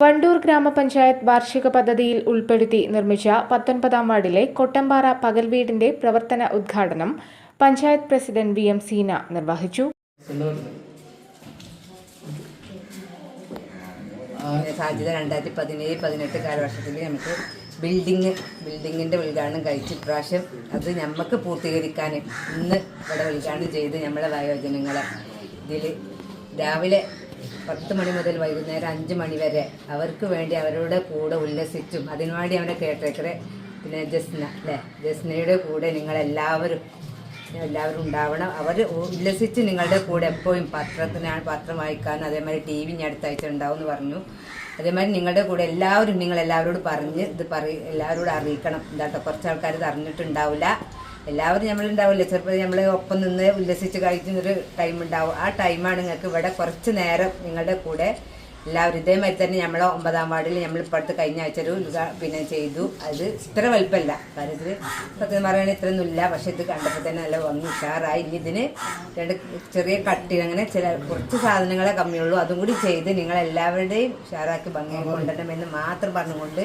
Wandoor ഗ്രാമപഞ്ചായത്ത് വാർഷിക പദ്ധതിയിൽ ഉൾപ്പെടുത്തി നിർമ്മിച്ച പത്തൊൻപതാം വാർഡിലെ കൊട്ടമ്പാറ പകൽ വീടിന്റെ പ്രവർത്തന ഉദ്ഘാടനം panchayat president V M Seena നിർവഹിച്ചു. സാധ്യത രണ്ടായിരത്തി പതിനേഴ് പതിനെട്ട് കാലവർഷത്തിൽ നമുക്ക് ബിൽഡിങ് ബിൽഡിങ്ങിന്റെ ഉദ്ഘാടനം കഴിച്ച് ഇപ്രാവശ്യം അത് നമുക്ക് പൂർത്തീകരിക്കാൻ ഇന്ന് ഇവിടെ ഉദ്ഘാടനം ചെയ്ത് നമ്മളെ വയോജനങ്ങളെ. ഇതിൽ രാവിലെ പത്ത് മണി മുതൽ വൈകുന്നേരം അഞ്ച് മണി വരെ അവർക്ക് വേണ്ടി അവരുടെ കൂടെ ഉല്ലസിച്ചും അതിനുവേണ്ടി അവനെ കേട്ടേക്കറെ പിന്നെ ജസ്ന അല്ലേ? ജസ്നയുടെ കൂടെ നിങ്ങളെല്ലാവരും എല്ലാവരും ഉണ്ടാവണം. അവർ ഉല്ലസിച്ച് നിങ്ങളുടെ കൂടെ എപ്പോഴും പത്രത്തിനാണ് പത്രം വായിക്കാനും അതേമാതിരി ടി വി ഞാൻ അടുത്ത ഉണ്ടാവും എന്ന് പറഞ്ഞു. അതേമാതിരി നിങ്ങളുടെ കൂടെ എല്ലാവരും നിങ്ങൾ എല്ലാവരോടും പറഞ്ഞ് ഇത് പറ എല്ലാവരോടും അറിയിക്കണം. എന്താട്ടോ? കുറച്ച് ആൾക്കാർ ഇത് അറിഞ്ഞിട്ടുണ്ടാവില്ല. എല്ലാവരും നമ്മൾ ഉണ്ടാവില്ലേ ചെറുപ്പം നമ്മൾ ഒപ്പം നിന്ന് ഉല്ലസിച്ച് കഴിക്കുന്നൊരു ടൈം ഉണ്ടാവും. ആ ടൈമാണ് നിങ്ങൾക്ക് ഇവിടെ കുറച്ച് നേരം നിങ്ങളുടെ കൂടെ എല്ലാവരും ഇതേമാതിരി തന്നെ നമ്മൾ ഒമ്പതാം വാർഡിൽ നമ്മൾ ഇപ്പോഴത്തെ കഴിഞ്ഞ ആഴ്ച ഒരു പിന്നെ ചെയ്തു. അത് ഇത്ര വലുപ്പമല്ല കാര്യത്തിൽ സത്യം പറയുകയാണെങ്കിൽ ഇത്രയൊന്നും ഇല്ല പക്ഷെ ഇത് കണ്ടപ്പോൾ തന്നെ നല്ല വന്നു ഉഷാറായി. ഇനി ഇതിന് രണ്ട് ചെറിയ കട്ടി അങ്ങനെ ചില കുറച്ച് സാധനങ്ങളെ കമ്മിയുള്ളൂ അതും കൂടി ചെയ്ത് നിങ്ങൾ എല്ലാവരുടെയും ഉഷാറാക്കി ഭംഗി കൊണ്ടുവരണമെന്ന് മാത്രം പറഞ്ഞുകൊണ്ട്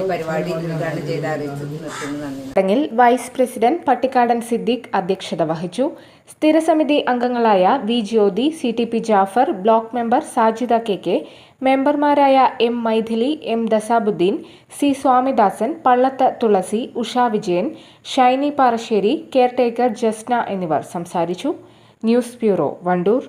ഈ പരിപാടി ഉദ്ഘാടനം ചെയ്ത് അറിയിച്ചു. നന്ദി. വൈസ് പ്രസിഡന്റ് പട്ടിക്കാടൻ സിദ്ദീഖ് അധ്യക്ഷത വഹിച്ചു. സ്ഥിരസമിതി അംഗങ്ങളായ V Jyothi C T P Jafar block member Sajida K K മെമ്പർമാരായ M Mythili M Dasabuddeen C Swamidasan Pallath Thulasi Usha Vijayan Shiny Parassery caretaker Jasna എന്നിവർ സംസാരിച്ചു. News bureau Wandoor.